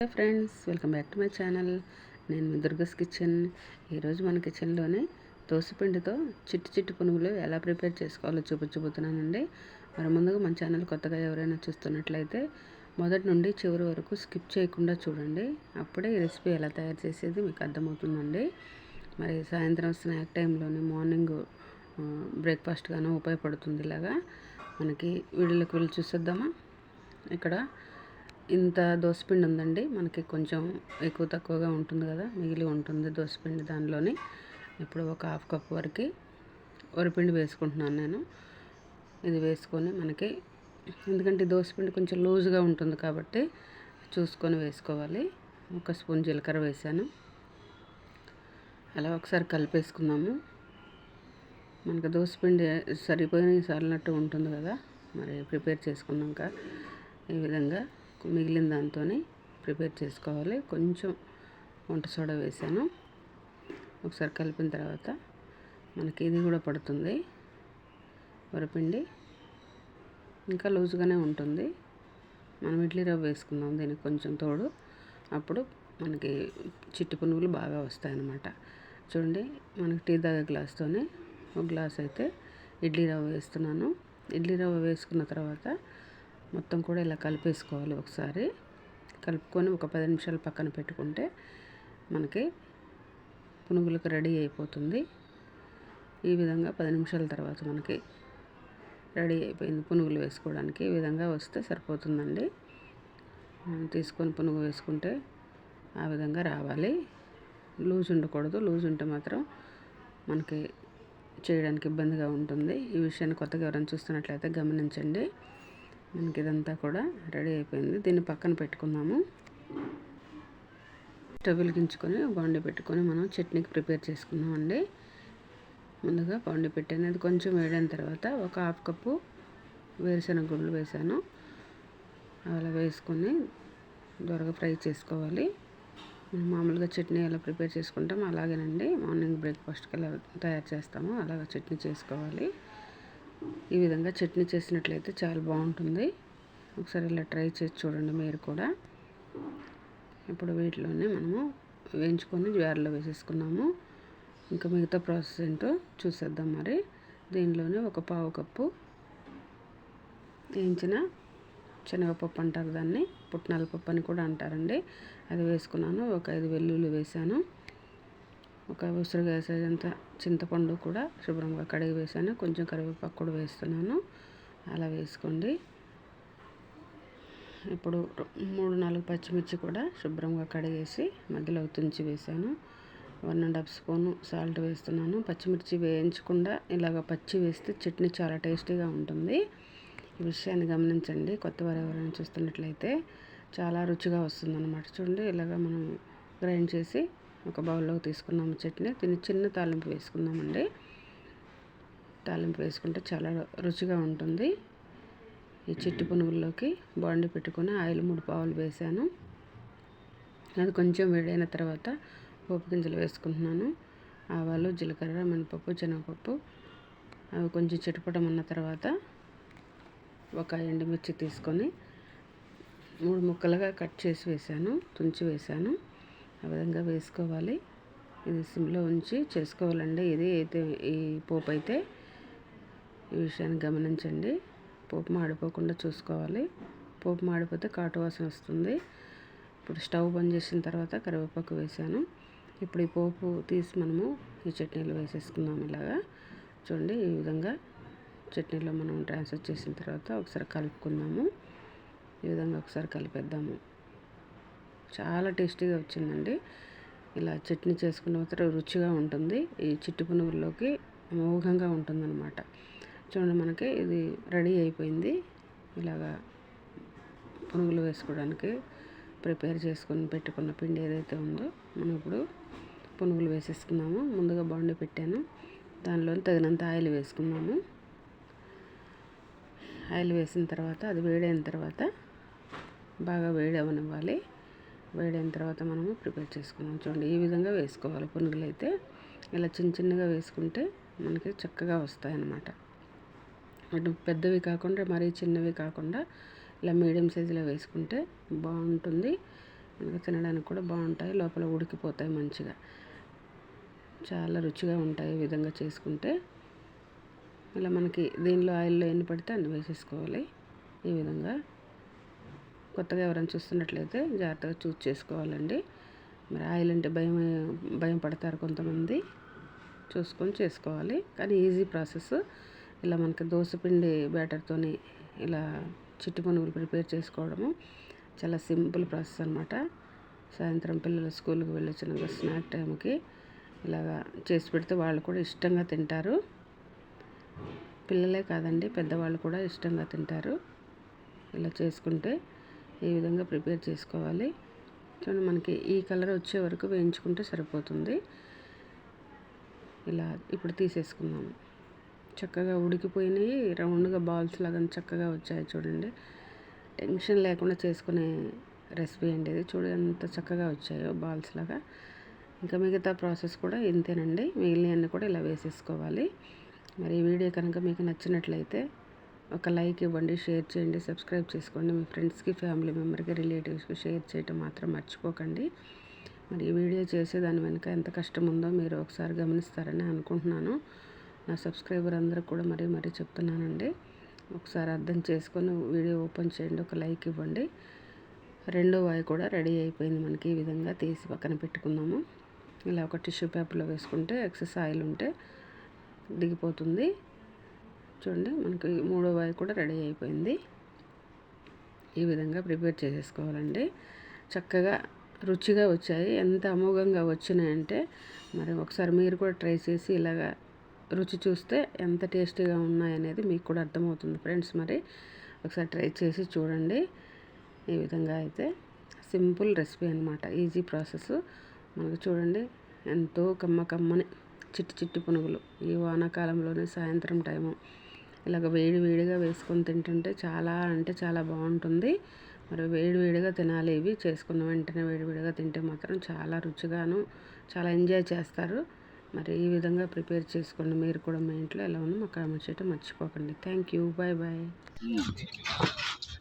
Hello friends welcome back to my channel. నేను Durga's kitchen. ఈరోజు మన కిచెన్లోనే దోసపిండితో చిట్టి చిట్టి పునుగులు ఎలా ప్రిపేర్ చేసుకోవాలో చూపించబోతున్నానండి. మరి ముందుగా మన ఛానల్ కొత్తగా ఎవరైనా చూస్తున్నట్లయితే మొదటి నుండి చివరి వరకు స్కిప్ చేయకుండా చూడండి. అప్పుడే ఈ రెసిపీ ఎలా తయారు చేసేది మీకు అర్థమవుతుందండి. మరి సాయంత్రం స్నాక్ టైంలోని మార్నింగ్ బ్రేక్ఫాస్ట్గానో ఉపయోగపడుతుంది ఇలాగా. మనకి వీడియోలోకి వెళ్ళి చూసేద్దామా? ఇక్కడ ఇంత దోసపిండి ఉందండి మనకి కొంచెం ఎక్కువ తక్కువగా ఉంటుంది కదా మిగిలి ఉంటుంది దోసపిండి దానిలోని. ఇప్పుడు ఒక హాఫ్ కప్ వరకు వరిపిండి వేసుకుంటున్నాను నేను. ఇది వేసుకొని మనకి ఎందుకంటే దోసపిండి కొంచెం లూజ్గా ఉంటుంది కాబట్టి చూసుకొని వేసుకోవాలి. ఒక స్పూన్ జీలకర్ర వేసాను. అలా ఒకసారి కలిపేసుకున్నాము మనకు దోసపిండి సరిపోయిన సరినట్టు ఉంటుంది కదా మరి ప్రిపేర్ చేసుకున్నాక ఈ విధంగా మిగిలిన దాంతో ప్రిపేర్ చేసుకోవాలి. కొంచెం వంట సోడా వేసాను. ఒకసారి కలిపిన తర్వాత మనకి ఇది కూడా పడుతుంది. వరపిండి ఇంకా లూజుగానే ఉంటుంది. మనం ఇడ్లీ రవ్వ వేసుకుందాం దీనికి కొంచెం తోడు. అప్పుడు మనకి చిట్టి పునుగులు బాగా వస్తాయన్నమాట. చూడండి మనకి టీ తాగే గ్లాస్తోనే ఒక గ్లాస్ అయితే ఇడ్లీ రవ్వ వేస్తున్నాను. ఇడ్లీ రవ్వ వేసుకున్న తర్వాత మొత్తం కూడా ఇలా కలిపేసుకోవాలి ఒకసారి. కలుపుకొని ఒక పది నిమిషాలు పక్కన పెట్టుకుంటే మనకి పునుగులకు రెడీ అయిపోతుంది. ఈ విధంగా పది నిమిషాల తర్వాత మనకి రెడీ అయిపోయింది పునుగులు వేసుకోవడానికి. ఈ విధంగా వస్తే సరిపోతుందండి. తీసుకొని పునుగు వేసుకుంటే ఆ విధంగా రావాలి. లూజ్ ఉండకూడదు. లూజ్ ఉంటే మాత్రం మనకి చేయడానికి ఇబ్బందిగా ఉంటుంది. ఈ విషయాన్ని కొత్తగా ఎవరైనా చూస్తున్నట్లయితే గమనించండి. మనకి ఇదంతా కూడా రెడీ అయిపోయింది. దీన్ని పక్కన పెట్టుకున్నాము స్టవ్ వెలిగించుకొని బాండి పెట్టుకొని మనం చట్నీకి ప్రిపేర్ చేసుకున్నామండి ముందుగా బాండి పెట్టాను. అది కొంచెం వేడిన తర్వాత ఒక హాఫ్ కప్పు వేరుశెనగ గుళ్ళు వేసాను అలా వేసుకొని దొరగా ఫ్రై చేసుకోవాలి. మనం మామూలుగా చట్నీ ఎలా ప్రిపేర్ చేసుకుంటాం అలాగేనండి. మార్నింగ్ బ్రేక్ఫాస్ట్కి ఎలా తయారు చేస్తామో అలాగ చట్నీ చేసుకోవాలి. ఈ విధంగా చట్నీ చేసినట్లయితే చాలా బాగుంటుంది. ఒకసారి ఇలా ట్రై చేసి చూడండి మీరు కూడా. ఇప్పుడు వీటిలోనే మనము వేయించుకొని జార్లో వేసేసుకున్నాము. ఇంకా మిగతా ప్రాసెస్ ఏంటో చూసేద్దాం మరి. దీనిలోనే ఒక పావు కప్పు వేయించిన శనగపప్పు అంటారు దాన్ని. పుట్నాల పప్పు అని కూడా అంటారండి. అది వేసుకున్నాను. ఒక ఐదు వెల్లుల్లి వేసాను ఒక ఉసిరిగా అంత చింతపండు కూడా శుభ్రంగా కడిగి వేసాను. కొంచెం కరివేపాకు కూడా వేస్తున్నాను. అలా వేసుకోండి. ఇప్పుడు మూడు నాలుగు పచ్చిమిర్చి కూడా శుభ్రంగా కడిగేసి మధ్యలో తుంచి వేసాను. One and half spoon salt వేస్తున్నాను. పచ్చిమిర్చి వేయించకుండా ఇలాగ పచ్చి వేస్తే చట్నీ చాలా టేస్టీగా ఉంటుంది. ఈ విషయాన్ని గమనించండి. కొత్త వారు ఎవరైనా చూస్తున్నట్లయితే చాలా రుచిగా వస్తుందన్నమాట. చూడండి ఇలాగ మనం గ్రైండ్ చేసి ఒక బౌల్లోకి తీసుకున్నాము చట్నీ. దీన్ని చిన్న తాలింపు వేసుకుందామండి. తాలింపు వేసుకుంటే చాలా రుచిగా ఉంటుంది. ఈ చిట్టి పునుగుల్లోకి బాండి పెట్టుకుని ఆయిల్ మూడు పావులు వేసాను. అది కొంచెం వేడైన తర్వాత పోపు గింజలు వేసుకుంటున్నాను. ఆవాలు జీలకర్ర మినపప్పు శనగపప్పు అవి కొంచెం చిటపటమన్న తర్వాత ఒక ఎండుమిర్చి తీసుకొని మూడు ముక్కలుగా కట్ చేసి వేసాను తుంచి వేసాను. ఆ విధంగా వేసుకోవాలి. ఇది సిమ్లో ఉంచి చేసుకోవాలండి. ఇది అయితే ఈ పోపు అయితే ఈ విషయాన్ని గమనించండి. పోపు మాడిపోకుండా చూసుకోవాలి. పోపు మాడిపోతే కాటు వాసన వస్తుంది. ఇప్పుడు స్టవ్ బంద్ చేసిన తర్వాత కరివేపాకు వేసాను. ఇప్పుడు ఈ పోపు తీసి మనము ఈ చట్నీలో వేసేసుకుందాం ఇలాగా. చూడండి ఈ విధంగా చట్నీలో మనం ట్రాన్స్ఫర్ చేసిన తర్వాత ఒకసారి కలుపుకుందాము. ఈ విధంగా ఒకసారి కలిపేద్దాము. చాలా టేస్టీగా వచ్చిందండి. ఇలా చట్నీ చేసుకున్న మాత్రం రుచిగా ఉంటుంది. ఈ చిట్టు పునుగుల్లోకి మోఘంగా ఉంటుందన్నమాట. చూడండి మనకి ఇది రెడీ అయిపోయింది. ఇలాగా పునుగులు వేసుకోవడానికి ప్రిపేర్ చేసుకొని పెట్టుకున్న పిండి ఏదైతే ఉందో మనం ఇప్పుడు పునుగులు వేసేసుకున్నాము. ముందుగా బాండి పెట్టాను. దానిలో తగినంత ఆయిల్ వేసుకున్నాము. ఆయిల్ వేసిన తర్వాత అది వేడైన తర్వాత బాగా వేడి అవనివ్వాలి వేడైన తర్వాత మనము ప్రిపేర్ చేసుకున్నాం చూడండి ఈ విధంగా వేసుకోవాలి. పునుగులు అయితే ఇలా చిన్న చిన్నగా వేసుకుంటే మనకి చక్కగా వస్తాయి అన్నమాట అటు పెద్దవి కాకుండా మరీ చిన్నవి కాకుండా ఇలా మీడియం సైజులో వేసుకుంటే బాగుంటుంది. మనకి తినడానికి కూడా బాగుంటాయి. లోపల ఉడికిపోతాయి మంచిగా. చాలా రుచిగా ఉంటాయి ఈ విధంగా చేసుకుంటే. ఇలా మనకి దీనిలో ఆయిల్లో ఎన్ని పడితే అన్ని వేసేసుకోవాలి. ఈ విధంగా కొత్తగా ఎవరైనా చూస్తున్నట్లయితే జాగ్రత్తగా చూస్ చేసుకోవాలండి. మరి ఆయిల్ అంటే భయం భయం పడతారు కొంతమంది. చూసుకొని చేసుకోవాలి. కానీ ఈజీ ప్రాసెస్. ఇలా మనకి దోశపిండి బ్యాటర్తోని ఇలా చిట్టి పనుగులు ప్రిపేర్ చేసుకోవడము చాలా సింపుల్ ప్రాసెస్ అనమాట సాయంత్రం పిల్లలు స్కూల్కి వెళ్ళొచ్చిన స్నాక్ టైంకి ఇలాగా చేసి పెడితే వాళ్ళు కూడా ఇష్టంగా తింటారు. పిల్లలే కాదండి పెద్దవాళ్ళు కూడా ఇష్టంగా తింటారు. ఇలా చేసుకుంటే ఈ విధంగా ప్రిపేర్ చేసుకోవాలి. చూడండి మనకి ఈ కలర్ వచ్చే వరకు వేయించుకుంటే సరిపోతుంది. ఇలా ఇప్పుడు తీసేసుకున్నాము చక్కగా ఉడికిపోయినాయి. రౌండ్గా బాల్స్ లాగా చక్కగా వచ్చాయి చూడండి. టెన్షన్ లేకుండా చేసుకునే రెసిపీ అండి ఇది. చూడండి ఎంత చక్కగా వచ్చాయో బాల్స్ లాగా. ఇంకా మిగతా ప్రాసెస్ కూడా ఇంతేనండి. మిగిలినవన్నీ కూడా ఇలా వేసేసుకోవాలి. మరి ఈ వీడియో కనుక మీకు నచ్చినట్లయితే ఒక లైక్ ఇవ్వండి షేర్ చేయండి సబ్స్క్రైబ్ చేసుకోండి. మీ ఫ్రెండ్స్కి ఫ్యామిలీ మెంబర్కి రిలేటివ్స్కి షేర్ చేయటం మాత్రం మర్చిపోకండి. మరి ఈ వీడియో చేసే దాని వెనుక ఎంత కష్టం ఉందో మీరు ఒకసారి గమనిస్తారని అనుకుంటున్నాను. నా సబ్స్క్రైబర్ అందరూ కూడా మరీ మరీ చెప్తున్నానండి. ఒకసారి అర్థం చేసుకొని వీడియో ఓపెన్ చేయండి ఒక లైక్ ఇవ్వండి. రెండో వాయి కూడా రెడీ అయిపోయింది మనకి ఈ విధంగా తీసి పక్కన పెట్టుకున్నాము ఇలా ఒక టిష్యూ పేపర్లో వేసుకుంటే ఎక్సెస్ ఆయిల్ ఉంటే దిగిపోతుంది. చూడండి మనకి మూడో వాయి కూడా రెడీ అయిపోయింది. ఈ విధంగా ప్రిపేర్ చేసేసుకోవాలండి. చక్కగా రుచిగా వచ్చాయి. ఎంత అమోఘంగా వచ్చినాయంటే మరి ఒకసారి మీరు కూడా ట్రై చేసి ఇలాగా రుచి చూస్తే ఎంత టేస్టీగా ఉన్నాయనేది మీకు కూడా అర్థమవుతుంది ఫ్రెండ్స్. మరి ఒకసారి ట్రై చేసి చూడండి. ఈ విధంగా అయితే సింపుల్ రెసిపీ అనమాట ఈజీ ప్రాసెస్. మనకు చూడండి ఎంతో కమ్మ కమ్మని చిట్టి చిట్టి పునుగులు. ఈ వానాకాలంలోనే సాయంత్రం టైము. ఇలాగ వేడి వేడిగా వేసుకొని తింటుంటే చాలా అంటే చాలా బాగుంటుంది. మరి వేడి వేడిగా తినాలి ఇవి. చేసుకున్న వెంటనే వేడి వేడిగా తింటే మాత్రం చాలా రుచిగాను చాలా ఎంజాయ్ చేస్తారు. మరి ఈ విధంగా ప్రిపేర్ చేసుకోండి. మీరు కూడా మా ఇంట్లో ఎలా ఉందో మాకు కామెంట్ చేయటం మర్చిపోకండి. Thank you. Bye bye.